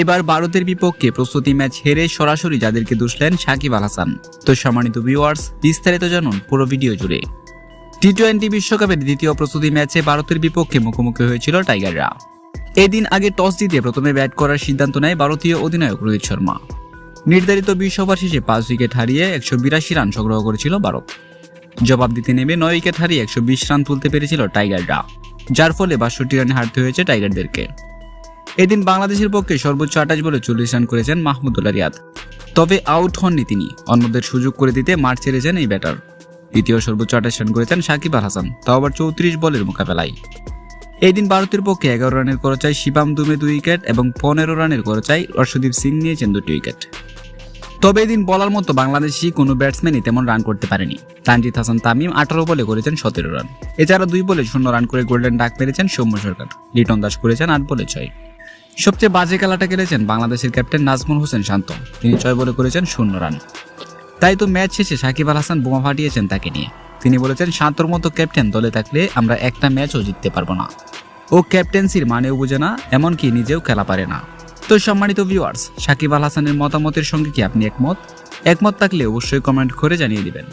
এবার ভারতের বিপক্ষে প্রস্তুতি ম্যাচ হেরে সরাসরি যাদেরকে দুষলেন সাকিব আল হাসান। তো সম্মানিত ভিউয়ার্স বিস্তারিত জানুন পুরো ভিডিও জুড়ে। টি টোয়েন্টি বিশ্বকাপের দ্বিতীয় প্রস্তুতি ম্যাচে ভারতের বিপক্ষে মুখোমুখি হয়েছিল টাইগাররা। এদিন আগে টস জিতে প্রথমে ব্যাট করার সিদ্ধান্ত নেয় ভারতীয় অধিনায়ক রোহিত শর্মা। নির্ধারিত বিশ ওভার শেষে পাঁচ উইকেট হারিয়ে একশো বিরাশি রান সংগ্রহ করেছিল ভারত। জবাব দিতে নেমে নয় উইকেট হারিয়ে একশো বিশ রান তুলতে পেরেছিল টাইগাররা। যার ফলে বাষট্টি রানে হারতে হয়েছে টাইগারদেরকে। এদিন বাংলাদেশের পক্ষে সর্বোচ্চ আঠাশ বলে চল্লিশ রান করেছেন মাহমুদুল্লাহ রিয়াদ। তবে আউট হননি তিনি। অন্যদের সুযোগ করে দিতে মাঠ ছেড়েছেন এই ব্যাটার। দ্বিতীয় সর্বোচ্চ আঠাশ রান করেছেন সাকিব আল হাসান, তাও আবার চৌত্রিশ বলের মোকাবেলায়। এই দিন ভারতের পক্ষে এগারো রানের করচায় শিবাম দুমে দুই উইকেট এবং পনেরো রানের করচায় অর্শদীপ সিং নিয়েছেন দুটি উইকেট। তবে এদিন বলার মতো বাংলাদেশি কোনো ব্যাটসম্যানই তেমন রান করতে পারেনি। তানজিদ হাসান তামিম আঠারো বলে করেছেন সতেরো রান। এছাড়া দুই বলে শূন্য রান করে গোল্ডেন ডাক মেরেছেন সৌম্য সরকার। লিটন দাস করেছেন আট বলে ছয়। সবচেয়ে বাজে খেলাটা খেলেছেন বাংলাদেশের ক্যাপ্টেন নাজমুল হোসেন শান্ত। তিনি ছয় বলে করেছেন শূন্য রান। তাই তো ম্যাচ শেষে সাকিব আল হাসান বোমা ফাটিয়েছেন তাকে নিয়ে। তিনি বলেছেন, শান্তর মতো ক্যাপ্টেন দলে থাকলে আমরা একটা ম্যাচও জিততে পারব না। ও ক্যাপ্টেন্সির মানেও বোঝে না, এমনকি নিজেও খেলা পারে না। তো সম্মানিত ভিউয়ার্স সাকিব আল হাসানের মতামতের সঙ্গে কি আপনি একমত? একমত থাকলে অবশ্যই কমেন্ট করে জানিয়ে দিবেন।